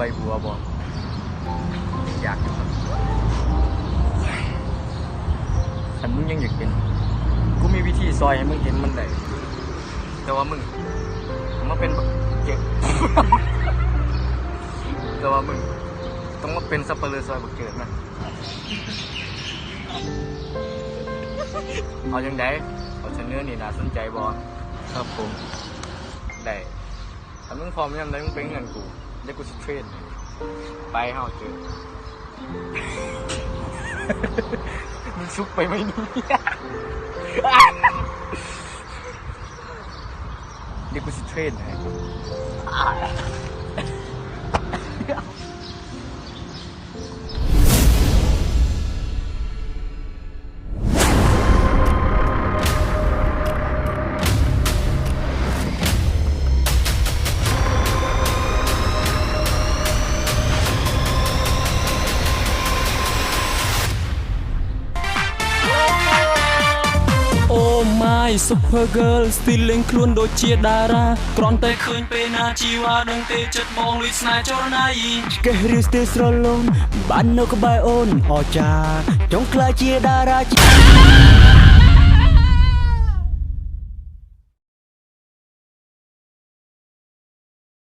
ใบบัวบ่อยากอยู่ครับแต่มึงยังอยากเป็น กูมีวิธีซอยให้มึงเห็นมันได้แต่ว่ามึงมาเป็นแบบเก็บแต่ว่ามึงต้องมาเป็นสับเปลือซอยบักเกิดนะเอาจังไดเอาเสนอนี่น่าสนใจบ่ครับผมได้ถ้ามึงพร้อมยังไงมึงเป็นเงินกู เดี๋ยวกูสเทรนไปเฮาเจอมึงซุกไปไหมเนี่ยเดี๋ยวกูสเทรนให้ Super Girl ស្ទីលលេងខ្លួនដូចជាតារាគ្រាន់តែឃើញពេលណាជីវ៉ាដឹងទេចិត្តបងលួចស្នេហ៍ចរណៃកេះឬស្ទើរស្រលូនបាននៅក្បែរអូនអស្ចារ្យចង់ខ្លាចជាតារាជា